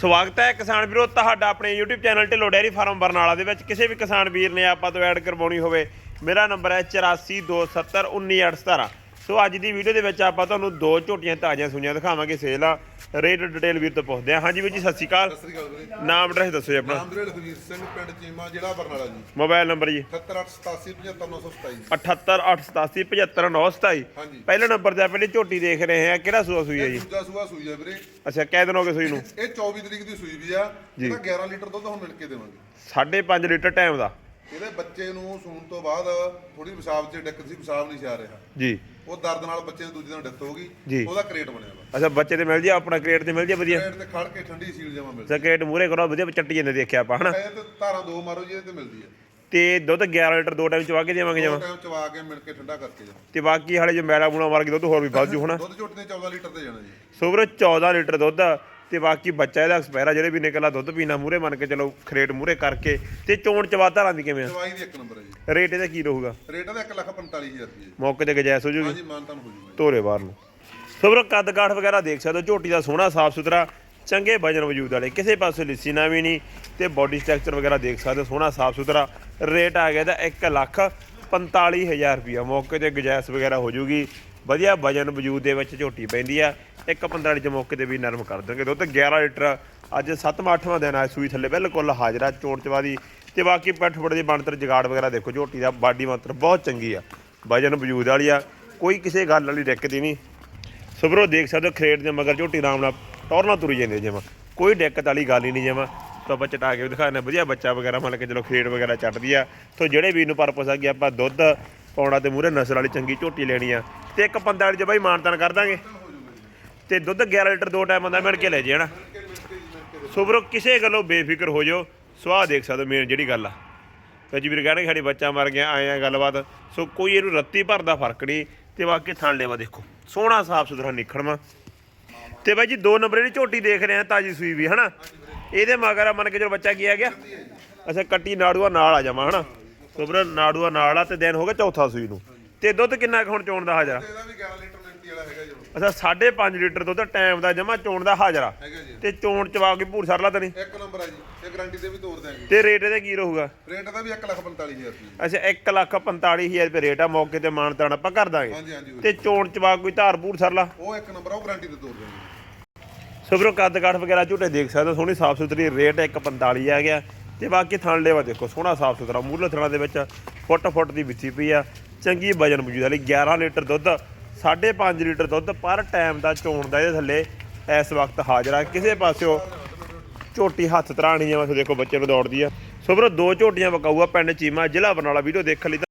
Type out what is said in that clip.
ਸਵਾਗਤ ਹੈ ਕਿਸਾਨ ਵੀਰੋ, ਤੁਹਾਡਾ ਆਪਣੇ YouTube channel Dhillon dairy farm Barnala ਦੇ ਵਿੱਚ। ਕਿਸੇ ਵੀ ਕਿਸਾਨ ਵੀਰ ਨੇ ਆਪਾਂ ਤੋਂ ਐਡ ਕਰਵਾਉਣੀ ਹੋਵੇ, ਮੇਰਾ ਨੰਬਰ ਹੈ 8427191817 ਸੋ ਅੱਜ ਦੀ ਵੀਡੀਓ ਦੇ ਵਿੱਚ ਆਪਾਂ ਤੁਹਾਨੂੰ ਦੋ ਝੋਟੀਆਂ ਤਾਜ਼ੀਆਂ ਸੁਈਆਂ ਦਿਖਾਵਾਂਗੇ ਸੇਲ ਆ। ਰੇਟ ਡਿਟੇਲ ਵੀਰ ਤੋਂ ਪੁੱਛਦੇ ਹਾਂ। ਹਾਂਜੀ ਵੀਰ ਜੀ ਸਤਿ ਸ਼੍ਰੀ ਅਕਾਲ। ਸਤਿ ਸ੍ਰੀ ਅਕਾਲ ਵੀਰੇ। ਨਾਮ ਐਡਰੈਸ ਦੱਸੋ ਜੀ ਆਪਣਾ। ਨਾਮਦਰੇਲ ਹਵੀਰ ਸਿੰਘ ਪਿੰਡ ਚੀਮਾ ਜ਼ਿਲ੍ਹਾ ਬਰਨਾਲਾ ਜੀ। ਮੋਬਾਈਲ ਨੰਬਰ ਜੀ। 7887755927 78887 ਹਾਂਜੀ। ਪਹਿਲੇ ਨੰਬਰ ਤੇ ਪਹਿਲੇ ਝੋਟੀ ਦੇਖ ਰਹੇ ਆ ਕਿਹੜਾ ਸੂਆ ਸੂਈ ਹੈ ਜੀ? ਦੂਜਾ ਸੂਆ ਸੂਈ ਆ ਵੀਰੇ। ਅੱਛਾ ਕਿਹ ਦਿਨ ਹੋ ਗਏ ਸੂਈ ਨੂੰ। ਇਹ 24 ਤਰੀਕ ਦੀ ਸੂਈ ਵੀ ਆ। ਇਹਦਾ 11 ਲੀਟਰ ਦੁੱਧ ਹੁਣ ਮਿਲ ਕੇ ਦੇਵਾਂਗੇ। 5.5 ਲੀਟਰ ਟਾਈਮ ਦਾ। ਇਹਦੇ ਬੱਚੇ ਨੂੰ ਸੂਣ ਤੋਂ ਬਾਅਦ ਥੋੜੀ ਪਿਸ਼ਾਬ 'ਚ ਡਿੱਕ ਸੀ ਪਿਸ਼ਾਬ ਨਹੀਂ ਆ ਰਿਹਾ। ਜੀ। ਉਹ ਦਰਦ ਨਾਲ ਬੱਚੇ ਨੂੰ ਦੂਜੇ ਦਿਨ ਡੈਥ ਹੋ ਜੀ। ਗਈ ਉਹਦਾ ਕ੍ਰੇਟ ਬਣਿਆ ਵਾ। ਅੱਛਾ ਬੱਚੇ ਤੇ ਮਿਲ ਜੀ ਆਪਣਾ ਕ੍ਰੇਟ ਤੇ ਮਿਲ ਜੀ ਵਧੀਆ। ਕ੍ਰੇਟ ਤੇ ਖੜ ਕੇ ਠੰਡੀ ਸੀਲ ਜਮਾ ਮਿਲਦੀ ਕ੍ਰੇਟ ਮੂਰੇ ਕਰੋ ਵਧੀਆ ਚੱਟੀ ਜਾਂਦੇ ਦੇਖਿਆ ਆਪਾਂ ਹਨਾ? ਇਹ ਤੇ ਧਾਰਾਂ ਦੋ ਮਾਰੋ ਜੀ ਇਹ ਤੇ ਮਿਲਦੀ ਹੈ ਤੇ ਦੁੱਧ 11 ਲੀਟਰ ਦੋ ਟਾਈਮ ਚਵਾ ਕੇ ਦੇਵਾਂਗੇ ਜਮਾ? ਟਾਈਮ ਚਵਾ ਕੇ ਮਿਲ ਕੇ ਠੰਡਾ ਕਰਕੇ ਜਾਣਾ ਤੇ ਬਾਕੀ ਹਾਲੇ ਜੋ ਮੈਲਾ ਬੂਣਾ ਮਾਰ ਕੇ ਦੁੱਧ ਹੋਰ ਵੀ ਵੱਧ ਜੂ ਹਨਾ? ਦੁੱਧ ਝੋਟੇ ਨੇ 14 ਲੀਟਰ ਤੇ ਜਾਣਾ ਜੀ। ਸੋ ਵੀਰੋ 14 ਲੀਟਰ ਦੁੱਧ। ਤੇ ਬਾਕੀ ਬੱਚਾ ਇਹਦਾ ਐਕਸਪਾਇਰ ਜਿਹੜੇ ਵੀ ਨਿਕਲਾ ਦੁੱਧ ਪੀਣਾ ਮੂਰੇ ਮੰਨ ਕੇ ਚਲੋ ਖਰੇਟ ਮੂਰੇ ਕਰਕੇ ਤੇ ਚੋਣ ਚਵਾ ਧਾਰਾਂ ਦੀ ਕਿਵੇਂ ਆ? ਦਵਾਈ ਦੀ ਇੱਕ ਨੰਬਰ ਹੈ ਜੀ। ਰੇਟ ਇਹਦਾ ਕੀ ਰਹੂਗਾ? ਰੇਟ ਇਹਦਾ 145000 ਰੁਪਏ ਮੌਕੇ ਤੇ ਗਜੈਸ ਹੋ ਜੂਗੀ? ਹਾਂਜੀ ਮਾਨਤਾਨ ਹੋ ਜੂਗਾ ਤੋਰੇ ਬਾਹਰ ਨੂੰ। ਸੋ ਵੀਰੋ ਕੱਦ ਕਾਠ ਵਗੈਰਾ ਦੇਖ ਸਕਦੇ ਹੋ ਝੋਟੀ ਦਾ ਸੋਹਣਾ ਸਾਫ਼ ਸੁਥਰਾ ਚੰਗੇ ਵਜਨ ਵਜੂਦ ਵਾਲੇ। ਕਿਸੇ ਪਾਸੇ ਲਿੱਸੀ ਨਾ ਵੀ ਨਹੀਂ ਤੇ ਬਾਡੀ ਸਟਰਕਚਰ ਵਗੈਰਾ ਦੇਖ ਸਕਦੇ ਹੋ ਸੋਹਣਾ ਸਾਫ਼ ਸੁਥਰਾ। ਰੇਟ ਆ ਗਿਆ ਇਹਦਾ 1 ਲੱਖ 45000 ਰੁਪਿਆ ਮੌਕੇ ਤੇ ਗਜੈਸ ਵਗੈਰਾ ਹੋ ਜੂਗੀ। ਵਧੀਆ ਵਜਨ ਵਜੂਦ ਦੇ ਵਿੱਚ ਝੋਟੀ ਪੈਂਦੀ ਆ। ਇੱਕ 45 ਚ ਮੌਕੇ ਤੇ ਵੀ ਨਰਮ ਕਰ ਦੇਣਗੇ ਦੁੱਧ 11 ਲੀਟਰ। ਅੱਜ 7ਵਾਂ 8ਵਾਂ ਦਿਨ ਆ ਸੂਈ ਥੱਲੇ, ਬਿਲਕੁਲ ਹਾਜ਼ਰਾ, ਚੋਣ ਚਵਾ ਦੀ। ਤੇ ਬਾਕੀ ਪੈਠ ਫੁੱਟ ਦੀ ਬਣਤਰ ਜਗਾੜ ਵਗੈਰਾ ਦੇਖੋ, ਝੋਟੀ ਦਾ ਬਾਡੀ ਮੰਤਰ ਬਹੁਤ ਚੰਗੀ ਆ। ਵਜਨ ਵਜੂਦ ਵਾਲੀ ਆ। ਕੋਈ ਕਿਸੇ ਗੱਲ ਵਾਲੀ ਦਿੱਕਤ ਨਹੀਂ। ਸੁਬਰੋ ਦੇਖ ਸਕਦੇ ਹੋ ਖਰੇਟ ਦੇ ਮਗਰ ਝੋਟੀ ਆਰਾਮ ਨਾਲ ਟੌਰ ਨਾਲ ਤੁਰੀ ਜਾਂਦੇ ਜਮਾ ਕੋਈ ਦਿੱਕਤ ਵਾਲੀ ਗੱਲ ਹੀ ਨਹੀਂ ਜਮਾ ਤਾਂ ਆਪਾਂ ਚਟਾ ਕੇ ਵੀ ਦਿਖਾਉਂਦੇ ਵਧੀਆ ਬੱਚਾ ਵਗੈਰਾ ਮੰਨ ਕੇ ਚਲੋ ਖਰੇਟ ਵਗੈਰਾ ਚੱਟਦੀ ਆ। ਤੋਂ ਜਿਹੜੇ ਵੀ ਨੂੰ ਪਰਪਸ ਆ ਕਿ ਆਪਾਂ ਦੁੱਧ ਪਾਉਣਾ ਤੇ ਮੂਰੇ ਨਸਲ ਵਾਲੀ ਚੰਗੀ ਝੋਟੀ ਲੈਣੀ ਆ। ਤੇ ਇੱਕ 45 ਚ ਬਾਈ ਮਾਨਤਨ ਕਰ ਦਾਂਗੇ। ਤੇ ਦੁੱਧ 11 ਲੀਟਰ ਦੋ ਟਾਈਮ ਬੰਦਾ ਮਿਲ ਕੇ ਲੈ ਜੇ ਹਨਾ। ਸੁਬਰੋ, ਕਿਸੇ ਗੱਲੋਂ ਬੇਫਿਕਰ ਹੋ ਜਾਓ। ਸਵਾਹ ਦੇਖ ਸਕਦੇ ਮੇਨ ਜਿਹੜੀ ਗੱਲ ਆ। ਤੇ ਜੀ ਵੀਰ ਕਹਿੰਦੇ ਸਾਡੇ ਬੱਚਾ ਮਰ ਗਿਆ, ਆਏ ਆ ਗੱਲਬਾਤ। ਸੋ ਕੋਈ ਇਹਨੂੰ ਰੱਤੀ ਭਰ ਦਾ ਫ਼ਰਕ ਨਹੀਂ। ਤੇ ਬਾਕੀ ਥਣ ਲੈਵਾ ਦੇਖੋ। ਸੋਹਣਾ ਸਾਫ਼ ਸੁਥਰਾ ਨਿਖੜਵਾ। ਤੇ ਬਾਈ ਜੀ, ਦੋ ਨੰਬਰ ਜਿਹੜੀ ਝੋਟੀ ਦੇਖ ਰਹੇ ਆ, ਤਾਜੀ ਸੂਈ ਵੀ, ਹਨਾ। ਇਹਦੇ ਮਗਰ ਆ ਮੰਨ ਕੇ ਜਦੋਂ ਬੱਚਾ ਕੀ ਆ ਗਿਆ? ਅੱਛਾ, ਕੱਟੀ ਨਾੜੂਆ ਨਾਲ ਆ ਜਾਵਾਂ, ਹਨਾ। ਸੋ ਵੀਰ ਨਾੜੂਆ ਨਾਲ ਆ ਤੇ ਦਿਨ ਹੋ ਗਿਆ ਚੌਥਾ ਸੂਈ ਨੂੰ। ਤੇ ਦੁੱਧ ਕਿੰਨਾ ਕੁ ਹੁਣ ਚੋਣ ਦਾ ਹਾਜ਼ਰਾ? ਇਹਦਾ ਵੀ 11 ਲੀਟਰ ਮਿੰਟੀ ਵਾਲਾ ਹੈਗਾ ਜੀ ਹੁਣ। ਅੱਛਾ 5.5 ਲੀਟਰ ਦੁੱਧ ਟਾਈਮ ਦਾ ਜਮਾ ਚੋਣ ਦਾ ਹਾਜ਼ਰਾ। ਹੈਗਾ ਜੀ। ਤੇ ਚੋਣ ਚਵਾ ਕੇ ਭੂਰ ਸਰਲਾ ਤਾਂ ਨਹੀਂ? ਇੱਕ ਨੰਬਰ ਆ ਜੀ ਇਹ ਗਾਰੰਟੀ ਤੇ ਵੀ ਤੋੜ ਦਿਆਂਗੇ। ਤੇ ਰੇਟ ਇਹਦਾ ਕੀ ਰਹੂਗਾ? ਰੇਟ ਦਾ ਵੀ 145000 ਰੁਪਏ ਅੱਛਾ 1 ਲੱਖ 45000 ਰੁਪਏ ਰੇਟ ਆ ਮੌਕੇ ਤੇ ਮਾਨਤਾਨ ਆਪਾਂ ਕਰ ਦਾਂਗੇ। ਹਾਂਜੀ ਹਾਂਜੀ ਵੀਰੇ। ਤੇ ਚੋਣ ਚਵਾ ਕੋਈ ਧਾਰ ਭੂਰ ਸਰਲਾ ਉਹ ਇੱਕ ਨੰਬਰ ਆ ਉਹ ਗਾਰੰਟੀ ਤੇ ਤੋੜ ਦਿਆਂਗੇ। ਸੁਬਰੋ ਕੱਦ ਕਾਠ ਵਗੈਰਾ ਝੂਟੇ ਦੇਖ ਸਕਦੇ ਹੋ ਸੋਹਣੀ ਸਾਫ਼ ਸੁਥਰੀ ਰੇਟ 145 ਆ ਗਿਆ। ਤੇ ਬਾਕੀ ਥਣ ਲੈਵਾ ਦੇਖੋ, ਸੋਹਣਾ ਸਾਫ਼ ਸੁਥਰਾ ਮੂਰਲੇ ਥਣਾ ਦੇ ਵਿੱਚ ਫੁੱਟ ਫੁੱਟ ਦੀ ਵਿੱਥੀ ਪਈ ਆ। ਚੰਗੀ ਵਜਨ ਮੌਜੂਦ ਵਾਲੀ 11 ਲੀਟਰ ਦੁੱਧ 5.5 ਲੀਟਰ ਦੁੱਧ ਪਰ ਟਾਈਮ ਦਾ ਚੋਣ ਦਾ ਇਹਦੇ ਥੱਲੇ ਇਸ ਵਕਤ ਹਾਜ਼ਰਾ ਕਿਸੇ ਪਾਸਿਓ ਝੋਟੀ ਹੱਥ ਤਰਾਣੀ ਆ ਵੈਸੇ ਦੇਖੋ ਬੱਚੇ ਨੂੰ ਦੌੜਦੀ ਆ। ਸੁਬਰੋ ਦੋ ਝੋਟੀਆਂ ਵਕਾਊਆ ਪਿੰਡ ਚੀਮਾ, ਜ਼ਿਲ੍ਹਾ ਬਰਨਾਲਾ। ਵੀਡੀਓ ਦੇਖਣ ਲਈ ਤਾਂ